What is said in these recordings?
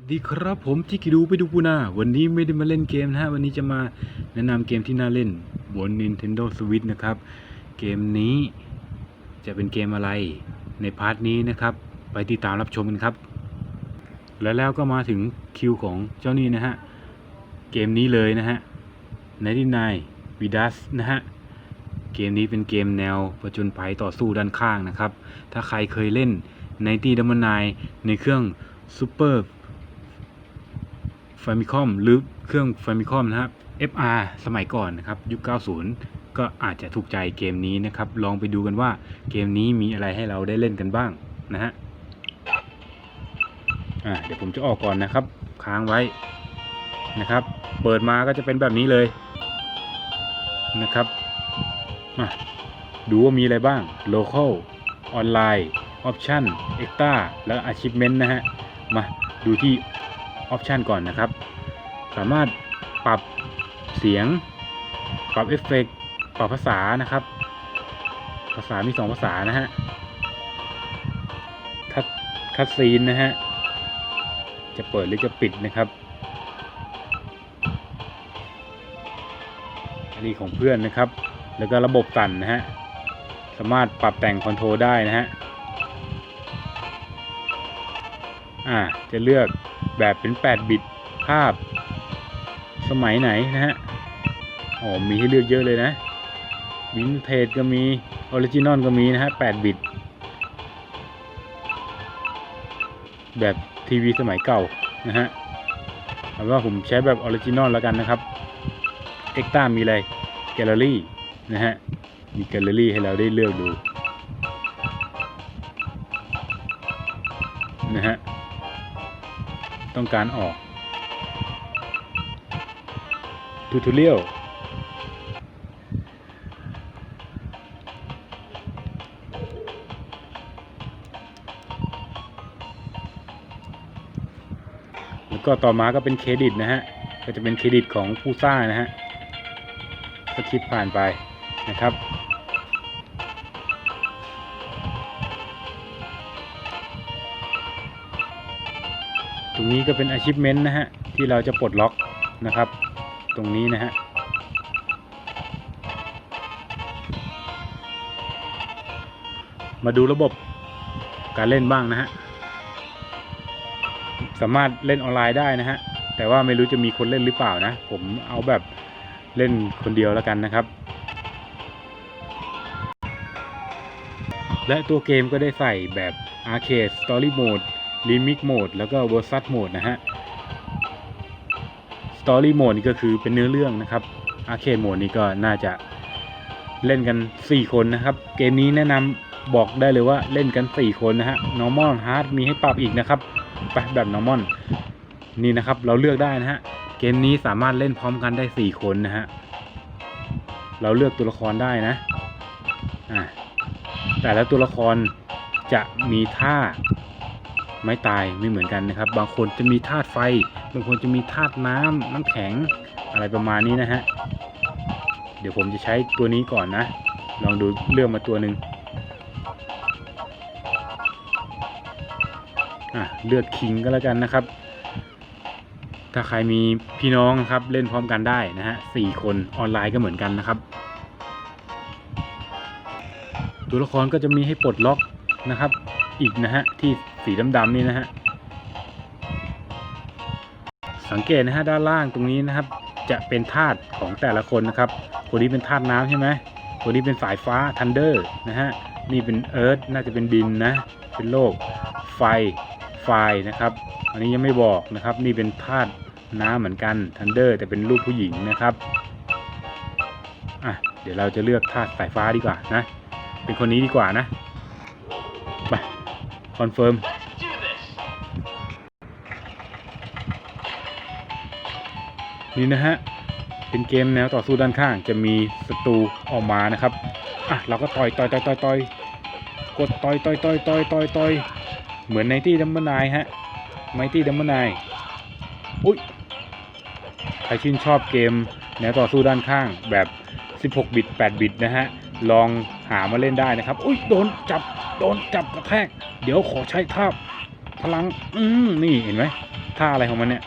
สวัสดีครับผมที่กิดูไปดูปูนาวันนี้ไม่ได้มาเล่นเกมนะฮะวันนี้จะมาแนะนำเกมที่น่าเล่นบน Nintendo Switch นะครับ เกมนี้จะเป็นเกมอะไรในพาร์ทนี้นะครับ ไปติดตามรับชมกันครับ และแล้วก็มาถึงคิวของเจ้านี่นะฮะ เกมนี้เลยนะฮะ99 Vidas นะฮะ เกมนี้เป็นเกมแนวประจนภัยต่อสู้ด้านข้างนะครับ ถ้าใครเคยเล่นในตีดัมนายในเครื่อง Super f a m i c o m หรือเครื่อง f a m i c o m นะครับ FR สมัยก่อนนะครับยุค 90 ก็อาจจะถูกใจเกมนี้นะครับ ลองไปดูกันว่าเกมนี้มีอะไรให้เราได้เล่นกันบ้างนะฮะอ่าเดี๋ยวผมจะออกก่อนนะครับ ค้างไว้นะครับ เปิดมาก็จะเป็นแบบนี้เลยนะครับมาดูว่ามีอะไรบ้าง local ออนไลน์ option extra แล้ว achievement นะฮะ มาดูที่ option ก่อนนะครับ สามารถปรับเสียง ปรับเอฟเฟกต์ปรับภาษานะครับ ภาษามี 2 ภาษานะฮะคัดคัดซีนนะฮะ จะเปิดหรือจะปิดนะครับ อันนี้ของเพื่อนนะครับ แล้วก็ระบบสั่นนะฮะ สามารถปรับแต่งคอนโทรลได้นะฮะ อ่า จะเลือก แบบเป็น 8 บิตภาพ สมัยไหนนะฮะอ๋อมีให้เลือกเยอะเลยนะวินเทจก็มีออริจินอลก็มีนะฮะ 8 บิต แบบทีวีสมัยเก่านะฮะเอาว่าผมใช้แบบออริจินอลแล้วกันนะครับเอ็กต้ามีอะไร แกลเลอรี่นะฮะ มีแกลเลอรี่ให้เราได้เลือกดู ต้องการออกทูทูเรียลแล้วก็ต่อมาก็เป็นเครดิตนะฮะ ก็จะเป็นเครดิตของผู้สร้างนะฮะสคริปผ่านไปนะครับ รงนี้ก็เป็น achievement นะฮะ ที่เราจะปลดล็อกนะครับ ตรงนี้นะฮะมาดูระบบการเล่นบ้างนะฮะ สามารถเล่นออนไลน์ได้นะฮะ แต่ว่าไม่รู้จะมีคนเล่นหรือเปล่านะ ผมเอาแบบเล่นคนเดียวแล้วกันนะครับ และตัวเกมก็ได้ใส่แบบ Arcade Story Mode Remix Mode แล้วก็ Versus Mode นะฮะ Story Mode นี่ก็คือเป็นเนื้อเรื่องนะครับ Arcade Mode นี่ก็น่าจะเล่นกัน 4 คนนะครับ เกมนี้แนะนำบอกได้เลยว่าเล่นกัน 4 คนนะฮะ Normal Hard มีให้ปรับอีกนะครับไปแบบ normal นี่นะครับเราเลือกได้นะฮะ เกมนี้สามารถเล่นพร้อมกันได้ 4 คนนะฮะ เราเลือกตัวละครได้นะอ่าแต่ละตัวละครจะมีท่า ไม่ตายไม่เหมือนกันนะครับ บางคนจะมีธาตุไฟ บางคนจะมีธาตุน้ำน้ำแข็งอะไรประมาณนี้นะฮะ เดี๋ยวผมจะใช้ตัวนี้ก่อนนะ ลองดูเลือกมาตัวหนึ่งอะเลือกคิงก็แล้วกันนะครับ ถ้าใครมีพี่น้องครับเล่นพร้อมกันได้นะฮะสี่คนออนไลน์ก็เหมือนกันนะครับ ตัวละครก็จะมีให้ปลดล็อกนะครับ อีกนะฮะที่ สีดำๆนี่นะฮะ สังเกตนะฮะด้านล่างตรงนี้นะครับ จะเป็นธาตุของแต่ละคนนะครับ คนนี้เป็นธาตุน้ำใช่ไหมคนนี้เป็นสายฟ้าทันเดอร์นะฮะ นี่เป็นเอิร์ธน่าจะเป็นดินนะ เป็นโลก ไฟ ไฟนะครับ อันนี้ยังไม่บอกนะครับ นี่เป็นธาตุน้ำเหมือนกันทันเดอร์แต่เป็นรูปผู้หญิงนะครับ อะ เดี๋ยวเราจะเลือกธาตุสายฟ้าดีกว่านะ เป็นคนนี้ดีกว่านะ คอนเฟิร์มนี่นะฮะ เป็นเกมแนวต่อสู้ด้านข้างจะมีศัตรูออกมานะครับ อะ เราก็ต่อยต่อยต่อยต่อยต่อยกดต่อยต่อยต่อยต่อยต่อยต่อยเหมือนในที่ดัมเบิลไนฮะไมตี้ดัมเบิลไนอุ้ยใครชื่นชอบเกมแนวต่อสู้ด้านข้างแบบ 16 บิต 8 บิตนะฮะ ลองหามาเล่นได้นะครับ อุ้ยโดนจับ โดนจับกระแทก เดี๋ยวขอใช้ท่าพลัง อืมนี่เห็นไหมท่าอะไรของมันเนี่ย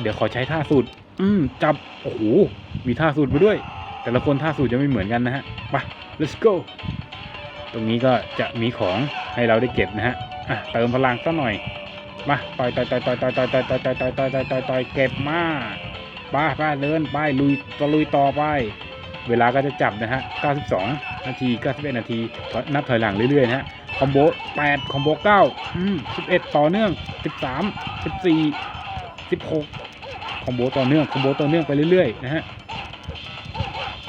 เดี๋ยวขอใช้ท่าสูตร อืมจับ โอ้โห มีท่าสูตรมาด้วย แต่ละคนท่าสูตรจะไม่เหมือนกันนะฮะ ไป let's go ตรงนี้ก็จะมีของให้เราได้เก็บนะฮะ อะ เติมพลังสักหน่อย มาต่อยต่อยต่อยต่อยต่อยต่อยต่อยต่อยต่อยต่อยต่อยต่อยต่อยต่อยเก็บมาไปไปเดินไปลุยตะลุยต่อไป เวลาก็จะจับนะฮะ 92 นาที 91 นาที นับถอยหลังเรื่อยๆนะฮะ คอมโบ 8 คอมโบ 9 อืม 11 ต่อเนื่อง 13 14 16 คอมโบต่อเนื่อง คอมโบต่อเนื่องไปเรื่อยๆนะฮะ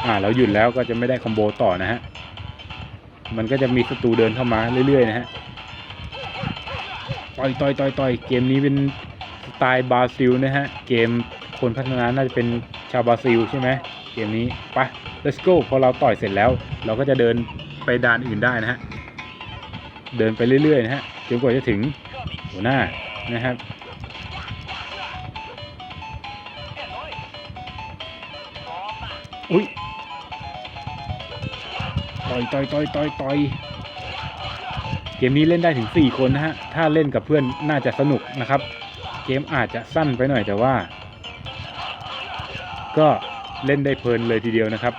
อ่า เราหยุดแล้วก็จะไม่ได้คอมโบต่อนะฮะ มันก็จะมีศัตรูเดินเข้ามาเรื่อยๆนะฮะ ต่อยต่อยต่อยต่อยเกมนี้เป็นสไตล์บราซิลนะฮะ เกมคนพัฒนาน่าจะเป็นชาวบราซิลใช่ไหม เกมนี้ไป let's go พอเราต่อยเสร็จแล้ว เราก็จะเดินไปด่านอื่นได้นะฮะ เดินไปเรื่อยๆนะฮะจนกว่าจะถึงหัวหน้านะครับอุ้ยต่อยต่อยต่อยต่อยต่อยเกมนี้เล่นได้ถึง 4 คนนะฮะ ถ้าเล่นกับเพื่อนน่าจะสนุกนะครับ เกมอาจจะสั้นไปหน่อยแต่ว่า ก็ เล่นได้เพลินเลยทีเดียวนะครับ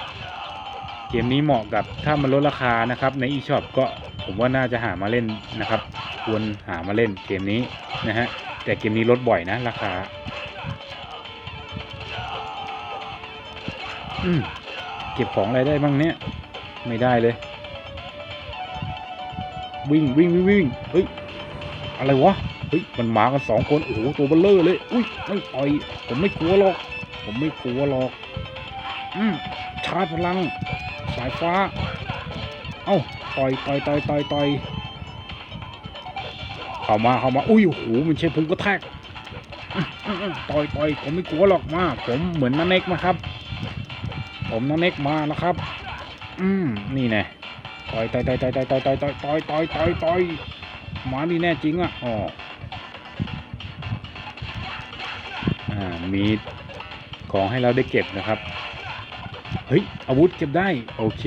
เกมนี้เหมาะกับถ้ามันลดราคานะครับใน eShop ก็ผมว่าน่าจะหามาเล่นนะครับ ควรหามาเล่นเกมนี้นะฮะแต่เกมนี้ลดบ่อยนะราคาเก็บของอะไรได้บ้างเนี่ย ไม่ได้เลย วิ่งวิ่งวิ่งวิ่งเฮ้ยอะไรวะเฮ้ยมันมากันสองคนโอ้โหตัวเบลเลอร์เลย อุ้ยไม่ต่อยผมไม่กลัวหรอก ผมไม่กลัวหรอก อืมชาร์จพลัง สายฟ้า เอ้าต่อยต่อยต่อยต่อยต่อยเข้ามาเข้ามา อุ้ยโอ้โหมันใช่พุงกระแทกต่อยต่อยผมไม่กลัวหรอกมา ผมเหมือนนันเน็กนะครับ ผมน้องเน็กมานะครับ อืมนี่แน่ต่อยต่อยต่อยต่อยต่อยต่อยต่อยต่อยต่อยต่อยต่อยต่อยมานี่แน่จริงอะอ๋ออ่ามีของให้เราได้เก็บนะครับ เฮ้ย อาวุธเก็บได้ โอเค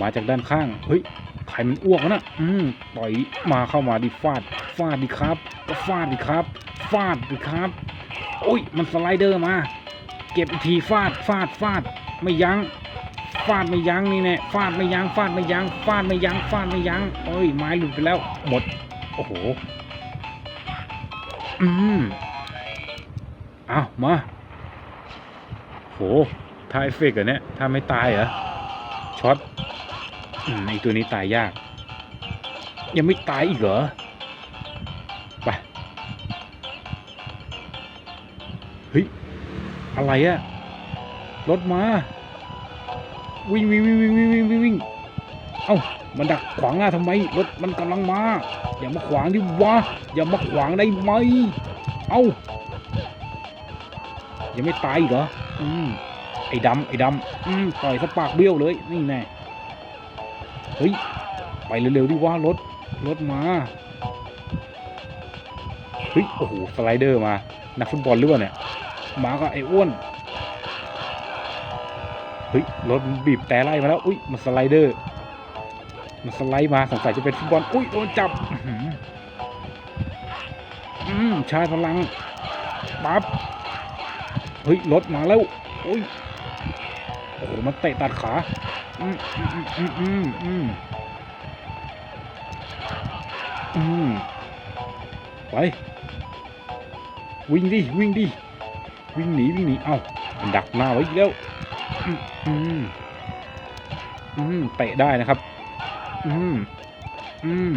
มาจากด้านข้าง เฮ้ยใครมันอ้วกวนะอืมต่อยมาเข้ามาดิฟาด ฟาดดิครับ ก็ฟาดดิครับ ฟาดดิครับ โอ้ย มันสไลเดอร์มา เก็บอีกทีฟาด ฟาด ฟาด ไม่ยัง้ง ฟาดไม่ยั้งนี่แน่ฟาดไม่ยั้ง ฟาดไม่ยั้ง ฟาดไม่ยั้ง ฟาดไม่ยั้งเอ้ย ไม้หลุดไปแล้ว หมด โอ้โห อืม เอามา โห ทายเอฟเฟกต์เหรอเนี่ยถ้าไม่ตายเหรอช็อตอืมไอตัวนี้ตายยาก ยังไม่ตายอีกเหรอไปเฮ้ยอะไรอะรถมาวิ่งวิ่งวิ่งวิ่งวิ่งวิ่งวิ่งวิ่งเอ้ามันดักขวางหน้าทำไมรถมันกำลังมาอย่ามาขวางดิวะอย่ามาขวางได้ไหมเอ้ายังไม่ตายอีกเหรออืม ไอ้ดำไอ้ดำอืมต่อยสปากเบี้ยวเลย นี่แน่เฮ้ย ไปเร็วๆดิวะรถ รถมา เฮ้ย โอ้โห สไลเดอร์มา นักฟุตบอลหรือเปล่าเนี่ย มาก็ไอ้อ้วน เฮ้ย รถบีบแต่ไล่มาแล้ว อุ้ย มันสไลเดอร์ มันสไลด์มาสงสัยจะเป็นฟุตบอล อุ้ย โดนจับ อื้อหืออืมชายพลัง ปั๊บ เฮ้ย รถมาแล้ว อุ้ย โอ้โหมันเตะตัดขาอืมอืมอืมอืมอืมอืมไปวิ่งดิวิ่งดิวิ่งหนีวิ่งหนีเอ้ามันดักหน้าไว้อีกแล้วอืมอืมอืมเตะได้นะครับ อืมอืม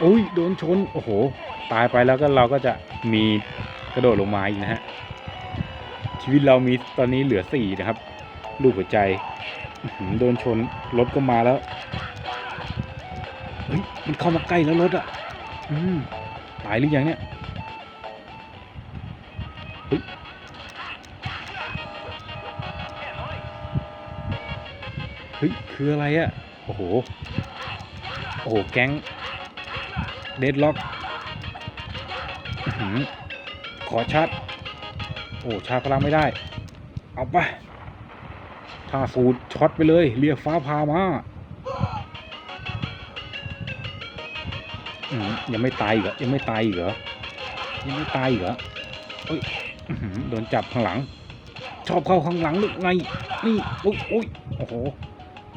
โอ้ยโดนชน โอ้โห ตายไปแล้วก็เราก็จะมี กระโดดลงมาอีกนะฮะ ชีวิตเรามีตอนนี้เหลือสี่นะครับ ลูกหัวใจ โดนชนรถก็มาแล้ว เฮ้ย มันเข้ามาใกล้แล้วรถอะ อืมตายหรือยังเนี่ยเฮ้ยเฮ้ย คืออะไรอะโอ้โห โอ้โห แก๊ง เดดล็อก อชาร์จ โอ้ชาร์จพลังไม่ได้ เอาไปท่าสูตรช็อตไปเลย เรียกฟ้าพามาอืยังไม่ตายเหรอ ยังไม่ตายเหรอ ยังไม่ตายเหรอเอ้ยโดนจับข้างหลัง ชอบเข้าข้างหลังหรือไง นี่อุ้ยอุ้ยโอ้โห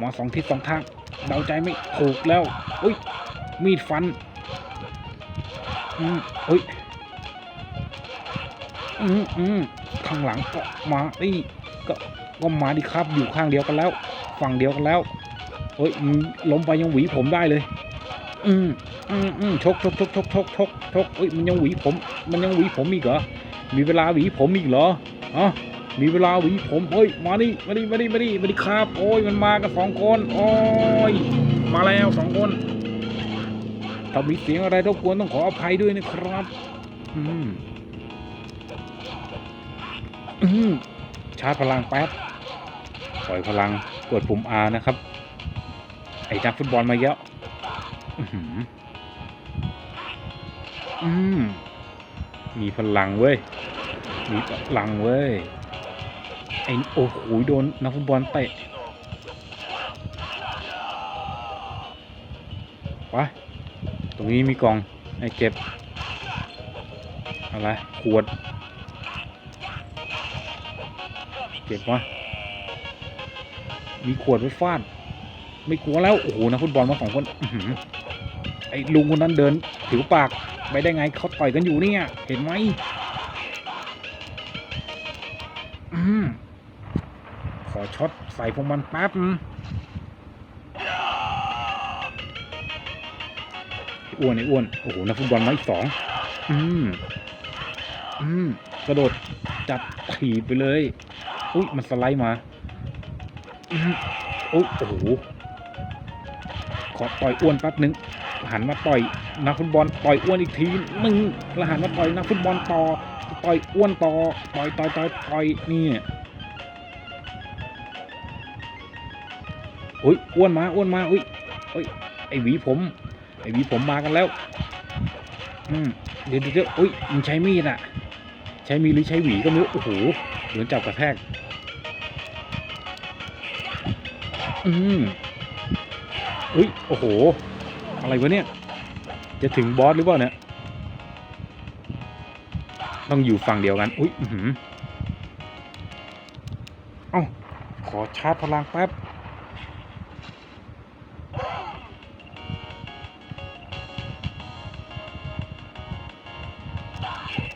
มาสองทิศสองทาง เดาใจไม่ถูกแล้ว อุ้ย มีดฟัน อืมอุ้ย อืมอืมข้างหลังก็มาดิก็ก็มาดิครับอยู่ข้างเดียวกันแล้ว ฝั่งเดียวกันแล้วเฮ้ยมึงล้มไปยังหวีผมได้เลย อืมอืมอืมชกชกชกชกชกชกชกเอ้ยมันยังหวีผม มันยังหวีผมอีกเหรอมีเวลาหวีผมอีกเหรออ๋อมีเวลาหวีผมเฮ้ยมาดิมาดิมาดิมาดิมาดิครับ โอ้ยมันมากันสองคนโอ้ยมาแล้วสองคนถ้ามีเสียงอะไรรบกวนต้องขออภัยด้วยนะครับ อืม อืมชาร์จพลังแป๊บปล่อยพลังกดปุ่ม R นะครับ ไอ้นักฟุตบอลมาเยอะอืมมีพลังเว้ย มีพลังเว้ย ไอ้โอ้โหโดนนักฟุตบอลเตะไปตรงนี้มีกล่องให้เก็บ อะไร ขวด เก็บวะมีขวดไว้ฟาด ไม่กลัวแล้ว โอ้โหนักฟุตบอลมาสองคนอไอ้ลุงคนนั้นเดินถือปากไปได้ไงเขาต่อยกันอยู่เนี่ย เห็นไหมอืมขอช็อตใส่พวกมันแป๊บอ้อ้วนไอ้อ้วน โอ้โหนักฟุตบอลมาอีกสอง อืม อืม กระโดดจับถีบไปเลย อุ้ยมันสไลด์มาอุ้ยโอ้โหขอต่อยอ้วนแป๊บนึงหันมาต่อยนักฟุตบอลต่อยอ้วนอีกทีมึงแล้วหันมาต่อยนักฟุตบอลต่อต่อยอ้วนต่อต่อยต่อยต่อยต่อยนี่อุ้ยอ้วนมาอ้วนมาอุ้ยอุ้ยไอหวีผมไอหวีผมมากันแล้วอืมเดี๋ยวเดี๋ยวเดี๋ยวอุ้ยมึงใช้มีดอะใช้มีดหรือใช้หวีก็ไม่รู้โอ้โหโดนจับกระแทก อืมอุ้ย โอ้โห อะไรวะเนี่ย จะถึงบอสหรือเปล่าเนี่ย ต้องอยู่ฝั่งเดียวกัน อุ้ย อื้อหือเอ้า ขอชาร์จพลังแป๊บ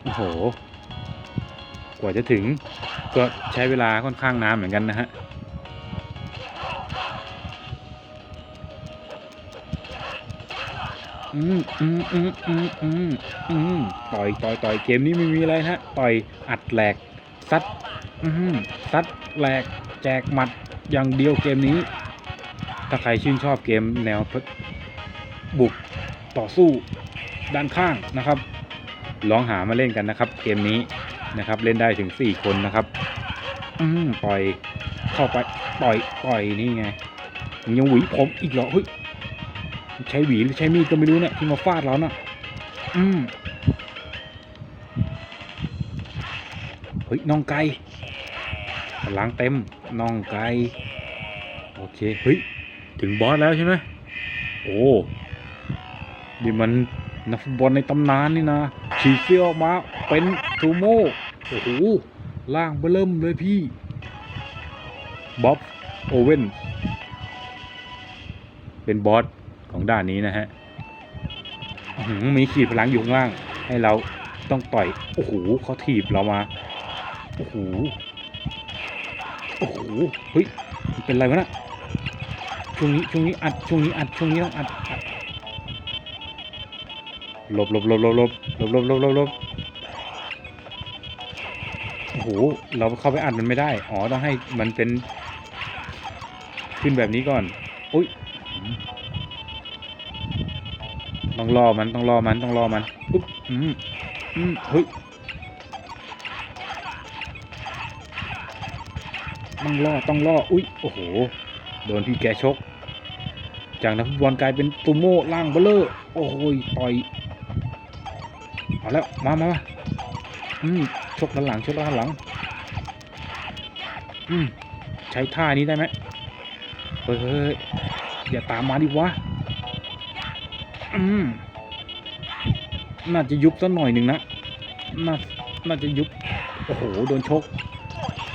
โอ้โห กว่าจะถึงก็ใช้เวลาค่อนข้างนานเหมือนกันนะฮะ อืมอืมอืมอืมอืมอืมต่อยต่อยต่อยเกมนี้ไม่มีอะไรฮะต่อยอัดแหลกซัดอืมซัดแหลกแจกหมัดอย่างเดียวเกมนี้ ถ้าใครชื่นชอบเกมแนวบุกต่อสู้ด้านข้างนะครับ ลองหามาเล่นกันนะครับ เกมนี้นะครับ เล่นได้ถึง 4 คนนะครับ อืมปล่อยเข้าไปปล่อยปล่อยนี่ไงยังหวีผมอีกเหรอเฮ้ย ใช้หวีหรือใช้มีดก็ไม่รู้เนี่ยที่มาฟาดเราน่ะ อืมเฮ้ยน้องไก่พลังเต็มน้องไก่โอเคเฮ้ยถึงบอสแล้วใช่ไหมโอ้นี่มันนักฟุตบอลในตำนานนี่นะฉีกเสื้อออกมาเป็นทูโมโอ้โหล่างเบิ่มเลยพี่บ๊อบโอเว่นเป็นบอส ของด่านนี้นะฮะหือมีขีดพลังอยู่ข้างล่าง ให้เราต้องต่อย โอ้โหเขาถีบเรามา โอ้โห โอ้โห เฮ้ย เป็นไรวะน่ะช่วงนี้ช่วงนี้อัด ช่วงนี้อัด ช่วงนี้ต้องอัดอัดหลบหลบหลบหลบหลบหลบหลบหลบหลบหลบโอ้โห เราเข้าไปอัดมันไม่ได้ อ๋อ ต้องให้มันเป็น ขึ้นแบบนี้ก่อน อุ้ย ต้องรอมันต้องรอมันต้องรอมันอุ๊บอืมอืมเฮ้ยต้องรอต้องรออุ้ยโอ้โหโดนพี่แกชก จากนักฟุตบอลกลายเป็นตูโม่ล่างเบลเลอร์โอ้โหต่อยเอาแล้วมามามาอืมชกด้านหลังชกด้านหลังอืมใช้ท่านี้ได้ไหมเฮ้ยอย่าตามมาดิวะ อืมน่าจะยุบสักหน่อยหนึ่งนะ น่า น่าจะยุบ โอ้โห โดนชก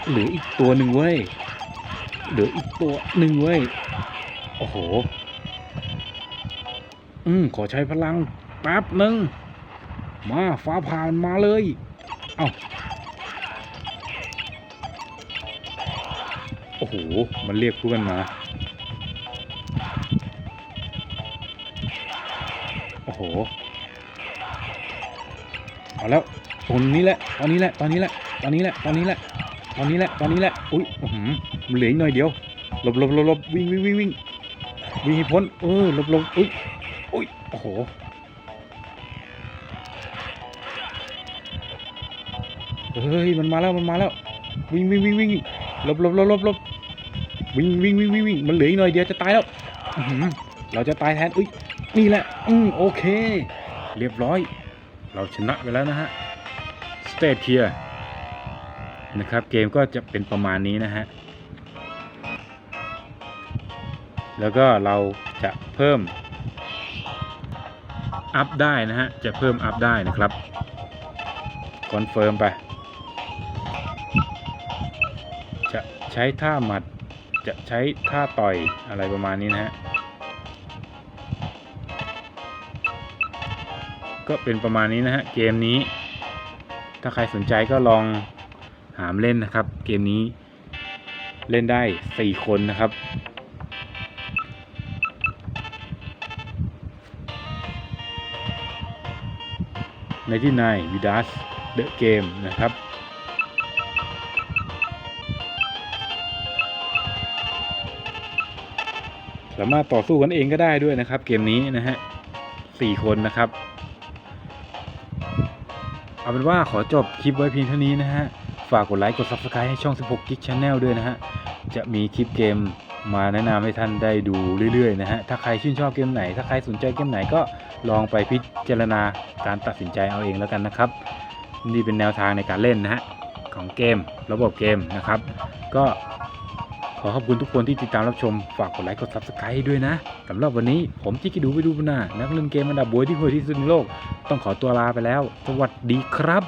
เหลืออีกตัวหนึ่งเว้ย เหลืออีกตัวหนึ่งเว้ย โอ้โห อืม ขอใช้พลัง แป๊บหนึ่ง มา ฟ้าผ่านมาเลย เอ้า โอ้โห มันเรียกพวกกันมา โอ้โหเอาแล้วตรงนี้แหละตอนนี้แหละตอนนี้แหละตอนนี้แหละตอนนี้แหละตอนนี้แหละตอนนี้แหละอุ้ยหือมันเหลืออีกหน่อยเดียวหลบหลบหลบหลบวิ่งวิ่งวิ่งวิ่งวิ่งพ้นเออหลบหลบอุ้ยอุ้ยโอ้โหเฮ้ยมันมาแล้วมันมาแล้ว วิ่งวิ่งวิ่งวิ่งหลบหลบหลบหลบหลบวิ่งวิ่งวิ่งวิ่งวิ่งมันเหลืออีกหน่อยเดียวจะตายแล้วเราจะตายแทนอุ้ย นี่แหละ อืมโอเค เรียบร้อย เราชนะไปแล้วนะฮะสเตทเคลียนะครับ เกมก็จะเป็นประมาณนี้นะฮะ แล้วก็เราจะเพิ่ม อัพได้นะฮะ จะเพิ่มอัพได้นะครับ คอนเฟิร์มไป จะใช้ท่าหมัด จะใช้ท่าต่อยอะไรประมาณนี้นะฮะ ก็เป็นประมาณนี้นะฮะเกมนี้ ถ้าใครสนใจก็ลองหามเล่นนะครับ เกมนี้เล่นได้ 4 คนนะครับ ในที่นายวิดัสเดอะเกมนะครับสามารถต่อสู้กันเองก็ได้ด้วยนะครับ เกมนี้นะฮะสี่คนนะครับ เอาเป็นว่าขอจบคลิปไว้เพียงเท่านี้นะฮะ ฝากกดไลค์กด Subscribe ให้ช่อง 16 Geek Channel ด้วยนะฮะ จะมีคลิปเกมมาแนะนำให้ท่านได้ดูเรื่อยๆนะฮะ ถ้าใครชื่นชอบเกมไหน ถ้าใครสนใจเกมไหนก็ลองไปพิจารณาการตัดสินใจเอาเองแล้วกันนะครับ นี่เป็นแนวทางในการเล่นนะฮะของเกมระบบเกมนะครับ ก็ ขอขอบคุณทุกคนที่ติดตามรับชม ฝากกดไลค์กด subscribe ด้วยนะสำหรับวันนี้ผมจิกกิดูไปดูบนานักเล่นเกมอันดับบวยที่โหดที่สุดในโลก ต้องขอตัวลาไปแล้ว สวัสดีครับ